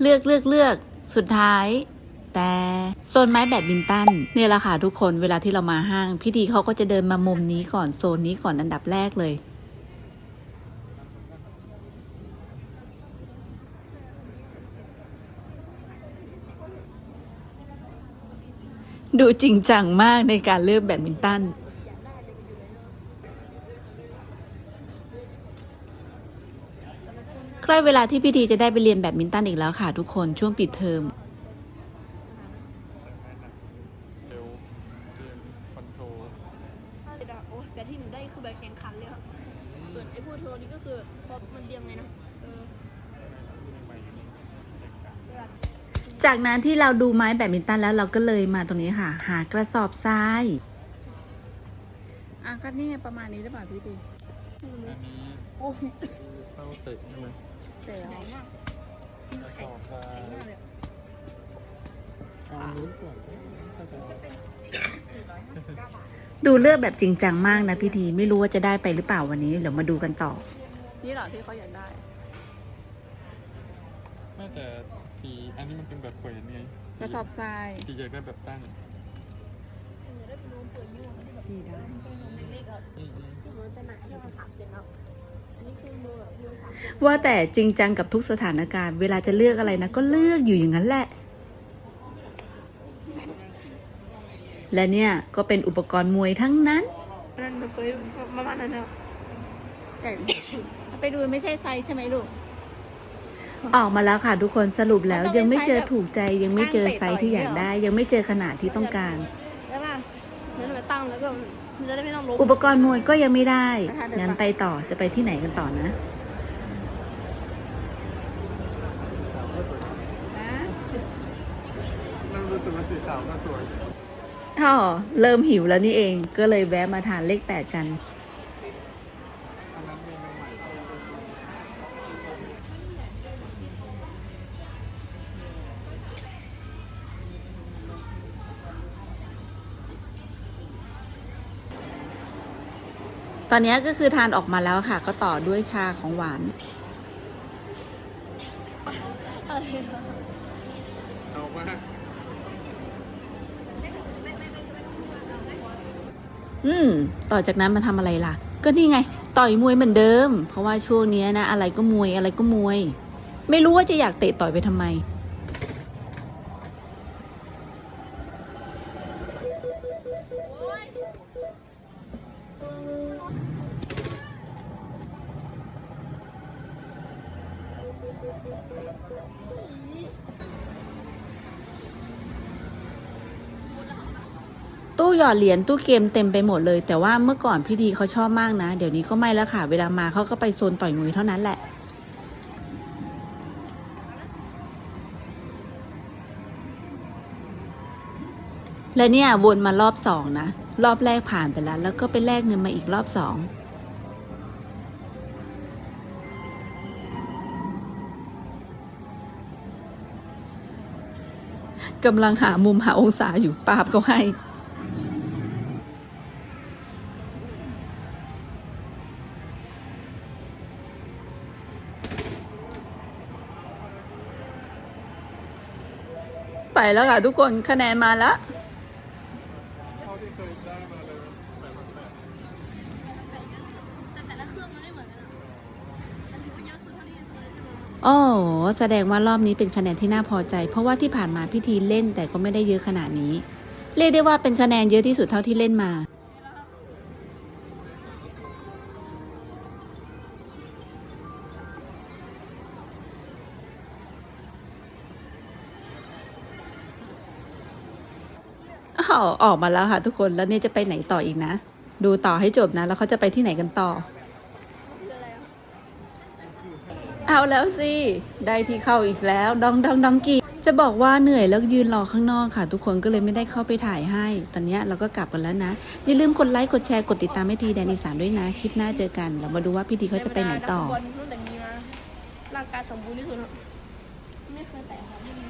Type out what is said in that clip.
เลือกเลือกเลือกสุดท้ายแต่โซนไม้แบดมินตันเนี่ยแหละค่ะทุกคนเวลาที่เรามาห้างพี่ดีเขาก็จะเดินมามุมนี้ก่อนโซนนี้ก่อนอันดับแรกเลย ดูจริงจังมากในการเลือกแบดมินตัน ล้เวลาที่พี่ดีจะได้ไปเรียนแบดมินตันอีกแล้วค่ะทุกคนช่วงปิดเทอมเร็วเกมคอนโทรลโอ้ยแบบที่หนูได้คือแบบแข่งขันเลยครับ ส่วนไอ้พวกโทรนี่ก็คือพอมันเรียงไงนะเออใหม่อยู่นี่เด็กกันเวลาจากนั้นที่เราดูไม้แบดมินตันแล้วเราก็เลยมาตรงนี้ค่ะ หากระสอบทราย อะก็นี่ไงประมาณนี้หรือเปล่าพี่ดีอันนี้โอ้ยเต้าเตะใช่ไหม เจอไหนมากเอาอันนู้ก่อนถ้าจะเอาดูเลือกแบบจริงจังมากนะพี่ดีไม่รู้ว่าจะได้ไปหรือเปล่าวันนี้เดี๋ยวมาดูกันต่อ นี่เหรอที่เขาอยากได้แม่แต่ทีอันนี้มันเป็นแบบแขวนไงกระสอบทรายทีอยากได้แบบตั้งพี่ได้ อืมอืม ที่มันจะหนาแค่ประมาณสามเซนครับอันนี้คือมือแบบมือสามเซน ว่าแต่จริงจังกับทุกสถานการณ์เวลาจะเลือกอะไรนะ ก็เลือกอยู่อย่างนั้นแหละ และเนี่ยก็เป็นอุปกรณ์มวยทั้งนั้นนั่นมันเคยประมาณนั้นนะแต่ไปดูไม่ใช่ไซส์ใช่ไหมลูก ออกมาแล้วค่ะทุกคนสรุปแล้วยังไม่เจอถูกใจยังไม่เจอไซส์ที่อยากได้ ยังไม่เจอขนาดที่ต้องการแล้วป่ะ นั่นไปตั้งแล้วก็มันจะได้ไม่ต้องลบ อุปกรณ์มวยก็ยังไม่ได้งั้นไปต่อจะไปที่ไหนกันต่อนะก็สวยเรารู้สึกว่าสีขาวก็สวย อ๋อ เริ่มหิวแล้วนี่เอง ก็เลยแวะมาทานเลขแปดกันอัน ตอนนี้ก็คือทานออกมาแล้วค่ะ ก็ต่อด้วยชาของหวานเอามาอืม ต่อจากนั้นมาทำอะไรล่ะ ก็นี่ไง ต่อยมวยเหมือนเดิม เพราะว่าช่วงนี้นะ อะไรก็มวยอะไรก็มวย ไม่รู้ว่าจะอยากเตะต่อยไปทำไม ตู้หยอดเหรียญตู้เกมเต็มไปหมดเลย แต่ว่าเมื่อก่อนพี่ดีเขาชอบมากนะ เดี๋ยวนี้ก็ไม่แล้วค่ะ เวลามาเขาก็ไปโซนต่อยมวยเท่านั้นแหละและเนี่ยวนมารอบสองนะ รอบแรกผ่านไปแล้ว แล้วก็ไปแลกเงินมาอีกรอบสองกำลังหามุมหาองศาอยู่ปาบเขาให้ ไปแล้วค่ะทุกคนคะแนนมาละองมันไม่เหมือนกันอะมันถือว่าเยอะสุดเท่าที่เคยได้มาโอ้แสดงว่ารอบนี้เป็นคะแนนที่น่าพอใจ เพราะว่าที่ผ่านมาพิธีเล่นแต่ก็ไม่ได้เยอะขนาดนี้ เรียกได้ว่าเป็นคะแนนเยอะที่สุดเท่าที่เล่นมาาวออกมาแล้วค่ะทุกคนแล้วเนี่ยจะไปไหนต่ออีกนะ ดูต่อให้จบนะ แล้วเขาจะไปที่ไหนกันต่อ เอาแล้วสิ ได้ที่เข้าอีกแล้วดองดองดองกีจะบอกว่าเหนื่อยแล้วยืนรอข้างนอกค่ะ ทุกคนก็เลยไม่ได้เข้าไปถ่ายให้ ตอนนี้เราก็กลับกันแล้วนะ อย่าลืมกดไลค์กดแชร์กดติดตามให้ทีแดนอีสานด้วยนะ คลิปหน้าเจอกัน เรามาดูว่าพี่ดีเขาจะไปไหนต่อร่างกายสมบูรณ์ที่สุดไม่เคยแตะครับไม่มี